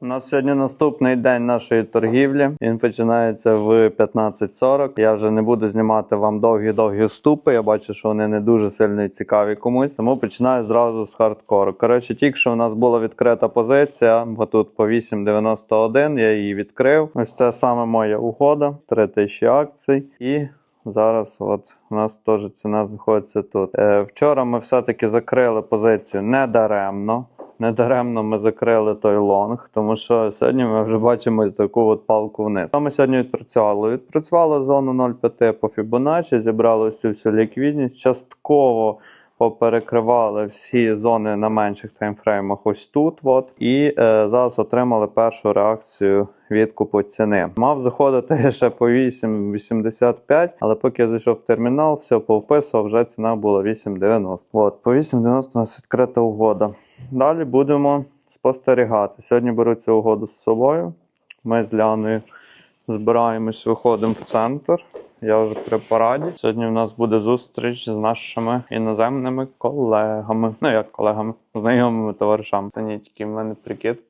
У нас сьогодні наступний день нашої торгівлі. Він починається в 15.40. Я вже не буду знімати вам довгі-довгі вступи. Я бачу, що вони не дуже сильно цікаві комусь. Тому починаю зразу з хардкору. Коротше, тільки що у нас була відкрита позиція, бо тут по 8.91 я її відкрив. Ось це саме моя угода. 3000 акцій. І Зараз от у нас теж ціна знаходиться тут. Е, вчора ми все-таки закрили позицію недаремно. Недаремно ми закрили той лонг, тому що сьогодні ми вже бачимо ось таку от палку вниз. Що ми сьогодні відпрацювали? Відпрацювали зону 0,5 по Fibonacci, зібрали всю всю ліквідність, частково поперекривали всі зони на менших таймфреймах ось тут. От, і е, зараз отримали першу реакцію відкупу ціни. Мав заходити ще по 8,85, але поки я зайшов в термінал, все повписував, вже ціна була 8,90. От, по 8,90 у нас відкрита угода. Далі будемо спостерігати. Сьогодні беру цю угоду з собою. Ми з Ляною збираємось, виходимо в центр. Я вже при параді. Сьогодні в нас буде зустріч з нашими іноземними колегами. Ну як колегами, знайомими товаришами. Це не тільки в мене прикид.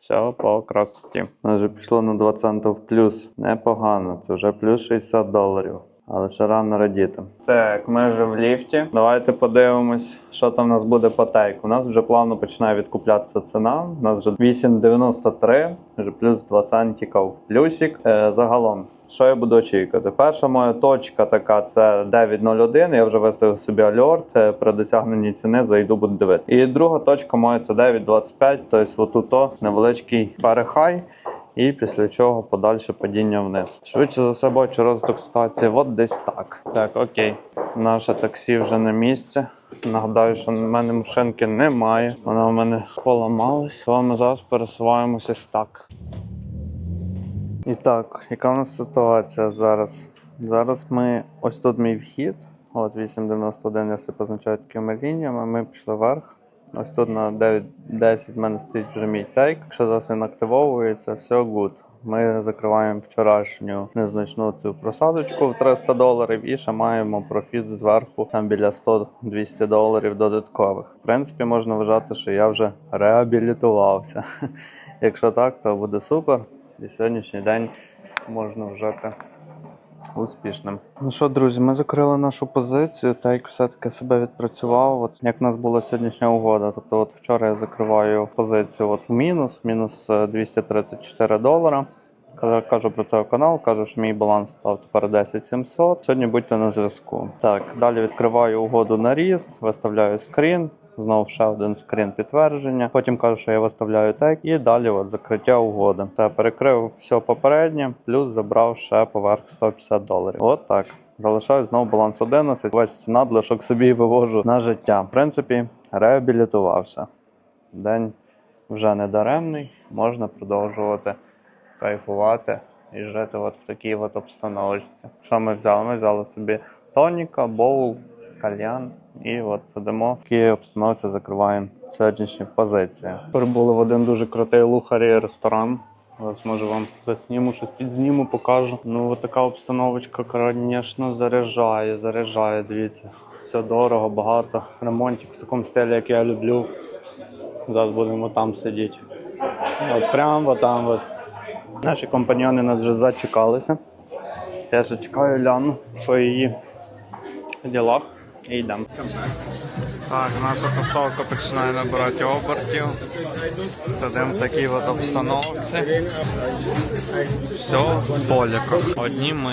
Все по красоті. Нас вже пішло на 2 цента в плюс. Непогано. Це вже плюс 60 доларів. Але ще рано радіти. Так, ми вже в ліфті. Давайте подивимось, що там у нас буде по тейку. У нас вже плавно починає відкуплятися ціна. У нас вже 8,93, вже плюс 2 центика в плюсик. Е, загалом, що я буду очікувати? Перша моя точка така це 9.01. Я вже виставив собі альорт. Е, При досягненні ціни зайду, буду дивитися. І друга точка моя це 9.25, тобто отут невеличкий перехай. І після чого подальше падіння вниз. Швидше за все бачу розвиток ситуації. От десь так. Так, окей. Наше таксі вже на місці. Нагадаю, що в мене машинки немає. Вона в мене поламалась. Тому ми зараз пересуваємося так. І так, яка у нас ситуація зараз? Зараз ми ось тут мій вхід. От 891 я все позначаю такими лініями. Ми пішли вверх. Ось тут на 9.10 в мене стоїть вже мій тейк. Якщо зараз він активовується, все good. Ми закриваємо вчорашню незначну цю просадочку в 300 доларів і ще маємо профіт зверху там біля 100-200 доларів додаткових. В принципі, можна вважати, що я вже реабілітувався. Якщо так, то буде супер. І сьогоднішній день можна вважати успішним. Ну що, друзі, ми закрили нашу позицію. Тейк все-таки себе відпрацював. От як в нас була сьогоднішня угода. Тобто, от вчора я закриваю позицію от в мінус, мінус е, 234 долара. Кажу- Кажу про це в канал, кажу, що мій баланс став тепер 10 700. Сьогодні будьте на зв'язку. Так, далі відкриваю угоду на ріст, виставляю скрін. Знову ще один скрін підтвердження. Потім кажу, що я виставляю тек, і далі от закриття угоди. Та перекрив все попереднє, плюс забрав ще поверх 150 доларів. От так. Залишаю знову баланс 11. Весь надлишок собі вивожу на життя. В принципі, реабілітувався. День вже не даремний, можна продовжувати кайфувати і жити от в такій от обстановочці. Що ми взяли? Ми взяли собі тоніка, боул, кальян. І от сидимо в такій закриваємо сьогоднішні позиції. Прибули в один дуже крутий лухарі ресторан. Зараз може вам засніму, щось підзніму, покажу. Ну, от така обстановочка, звісно, заряджає, заряджає. Дивіться, все дорого, багато. Ремонтик в такому стилі, як я люблю. Зараз будемо там сидіти. От прямо там. От. Наші компаньони нас вже зачекалися. Я ще чекаю Ляну по її ділах і йдемо. Так, наша тусовка починає набирати обертів. Сидимо в такій от обстановці. Все в поляках. Одні ми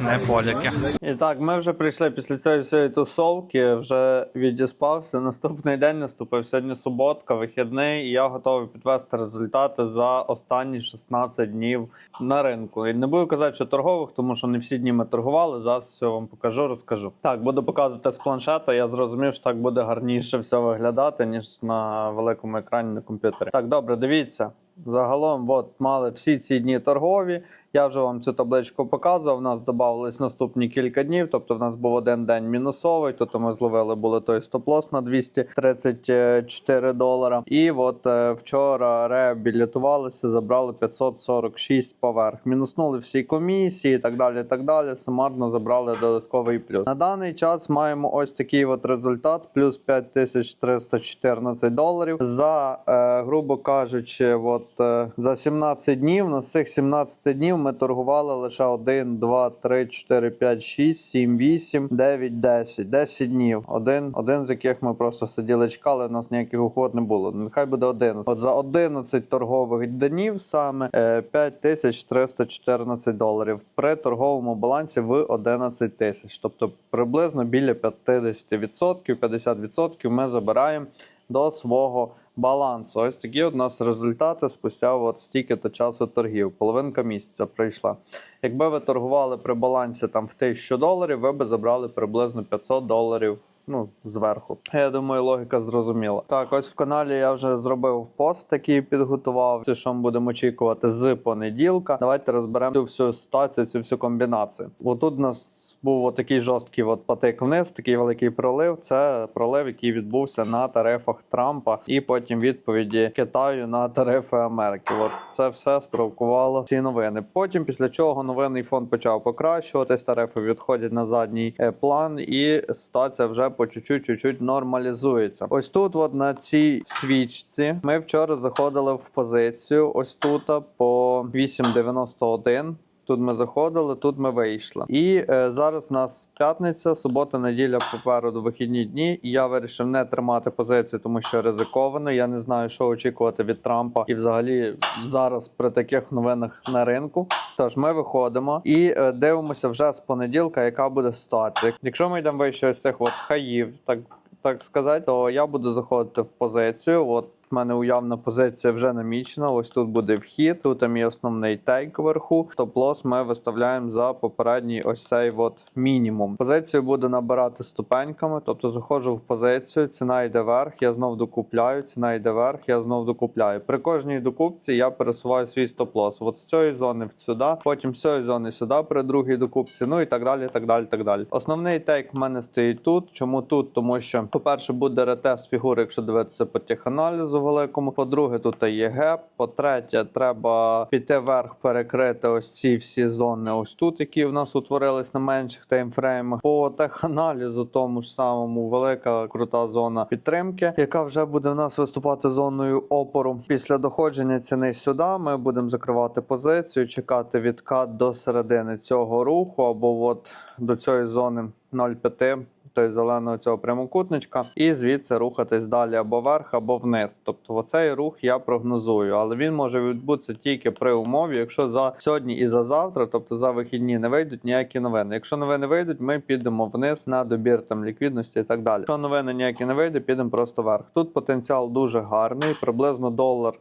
не поляки. І так, ми вже прийшли після цієї всієї тусовки, вже відіспався. Наступний день наступив. Сьогодні суботка, вихідний, і я готовий підвести результати за останні 16 днів на ринку. І не буду казати, що торгових, тому що не всі дні ми торгували. Зараз все вам покажу, розкажу. Так, буду показувати з планшета. Я зрозумів, що так буде гарніше все виглядати, ніж на великому екрані на комп'ютері. Так, добре, дивіться. Загалом, от мали всі ці дні торгові. Я вже вам цю табличку показував. У нас додавались наступні кілька днів. Тобто, в нас був один день мінусовий. Тут ми зловили були той стоп-лосс на 234 долара. І от е, вчора реабілітувалися, забрали 546 поверх. Мінуснули всі комісії, і так далі. і Так далі. Сумарно забрали додатковий плюс. На даний час маємо ось такий от результат: плюс 5314 доларів. За, е, грубо кажучи, от е, за 17 днів. На цих 17 днів ми торгували лише 1, 2, 3, 4, 5, 6, 7, 8, 9, 10. 10 днів. Один, один з яких ми просто сиділи чекали, у нас ніяких угод не було. Нехай буде 11. От за 11 торгових днів саме е, 5314 доларів при торговому балансі в 11 тисяч. Тобто приблизно біля 50%, 50% ми забираємо до свого балансу. Ось такі от у нас результати спустя от стільки-то часу торгів. Половинка місяця прийшла. Якби ви торгували при балансі там в 1000 доларів, ви би забрали приблизно 500 доларів. Ну, зверху. Я думаю, логіка зрозуміла. Так, ось в каналі я вже зробив пост, такий підготував. Це що ми будемо очікувати з понеділка. Давайте розберемо цю всю ситуацію, цю всю комбінацію. Отут у нас був отакий жорсткий от потик вниз, такий великий пролив. Це пролив, який відбувся на тарифах Трампа, і потім відповіді Китаю на тарифи Америки. От це все спровокувало ці новини. Потім, після чого новинний фонд почав покращуватись, тарифи відходять на задній е, план, і ситуація вже по чуть-чуть нормалізується. Ось тут, от на цій свічці, ми вчора заходили в позицію. Ось тут по 8,91. Тут ми заходили, тут ми вийшли. І е, зараз у нас п'ятниця, субота, неділя попереду вихідні дні. І я вирішив не тримати позицію, тому що ризиковано. Я не знаю, що очікувати від Трампа, і взагалі зараз при таких новинах на ринку. Тож ми виходимо і е, дивимося вже з понеділка, яка буде ситуація. Якщо ми йдемо вище ось цих от хаїв, так так сказати, то я буду заходити в позицію. От в мене уявна позиція вже намічена. Ось тут буде вхід. Тут мій основний тейк вверху. Топ-лос ми виставляємо за попередній ось цей от мінімум. Позицію буду набирати ступеньками, тобто заходжу в позицію, ціна йде вверх, я знов докупляю, ціна йде вверх, я знов докупляю. При кожній докупці я пересуваю свій стоп-лос. От з цієї зони сюди, потім з цієї зони сюди при другій докупці, ну і так далі. так далі, так далі. Основний тейк в мене стоїть тут. Чому тут? Тому що, по-перше, буде ретест фігури, якщо дивитися по теханалізу великому. По-друге, тут є геп. По-третє, треба піти вверх, перекрити ось ці всі зони. Ось тут, які в нас утворились на менших таймфреймах. По теханалізу, тому ж самому, велика крута зона підтримки, яка вже буде в нас виступати зоною опору. Після доходження ціни сюди ми будемо закривати позицію, чекати відкат до середини цього руху або от до цієї зони 0,5 той зеленого цього прямокутничка, і звідси рухатись далі або вверх, або вниз. Тобто, оцей рух я прогнозую, але він може відбутися тільки при умові, якщо за сьогодні і за завтра, тобто за вихідні, не вийдуть ніякі новини. Якщо новини вийдуть, ми підемо вниз на добір там ліквідності і так далі. Якщо новини ніякі не вийде, підемо просто вверх. Тут потенціал дуже гарний, приблизно долар.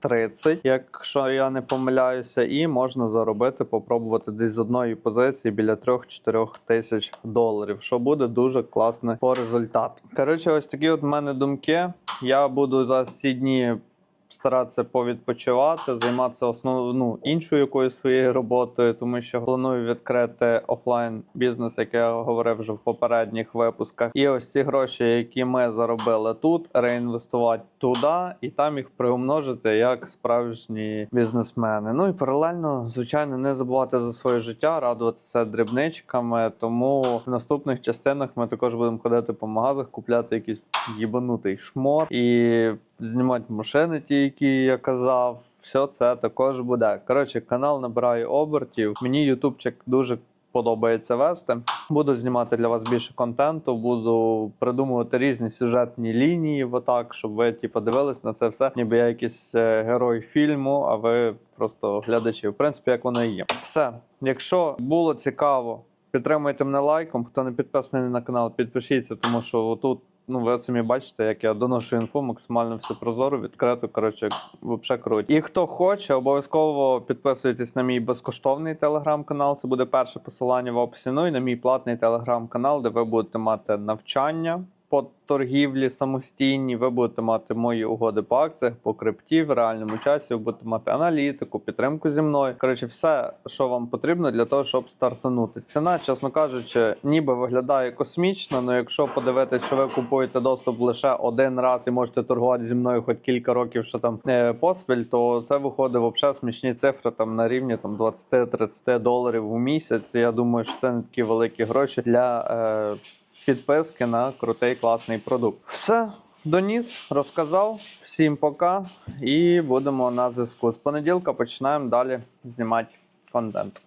30, якщо я не помиляюся, і можна заробити, попробувати десь з одної позиції біля 3-4 тисяч доларів, що буде дуже класно по результату. Коротше, ось такі от в мене думки. Я буду за ці дні. Старатися повідпочивати, займатися основ... ну, іншою якоюсь своєю роботою, тому що планую відкрити офлайн бізнес, як я говорив вже в попередніх випусках. І ось ці гроші, які ми заробили тут, реінвестувати туди і там їх приумножити як справжні бізнесмени. Ну і паралельно, звичайно, не забувати за своє життя, радуватися дрібничками. Тому в наступних частинах ми також будемо ходити по магазах, купляти якийсь їбанутий шмот і знімати машини, ті, які я казав. Все це також буде. Коротше, канал набирає обертів. Мені ютубчик дуже подобається вести. Буду знімати для вас більше контенту, буду придумувати різні сюжетні лінії, отак, щоб ви ті подивились на це все. Ніби я якийсь е, герой фільму, а ви просто глядачі. В принципі, як воно і є. Все, якщо було цікаво. Підтримуйте мене лайком. Хто не підписаний на канал, підпишіться, тому що тут ну ви самі бачите, як я доношу інфу максимально все прозоро, відкрито. Коротше, взагалі круто. І хто хоче, обов'язково підписуйтесь на мій безкоштовний телеграм-канал. Це буде перше посилання в описі. Ну і на мій платний телеграм-канал, де ви будете мати навчання. По торгівлі самостійні. Ви будете мати мої угоди по акціях, по крипті в реальному часі. Ви будете мати аналітику, підтримку зі мною. Коротше, все, що вам потрібно для того, щоб стартанути. Ціна, чесно кажучи, ніби виглядає космічно. але якщо подивитись, що ви купуєте доступ лише один раз і можете торгувати зі мною хоч кілька років, що там е, поспіль, то це виходить взагалі смішні цифри там на рівні там 20-30 доларів у місяць. Я думаю, що це не такі великі гроші для. Е, підписки на крутий класний продукт. Все. Доніс, розказав. Всім пока і будемо на зв'язку. З понеділка починаємо далі знімати контент.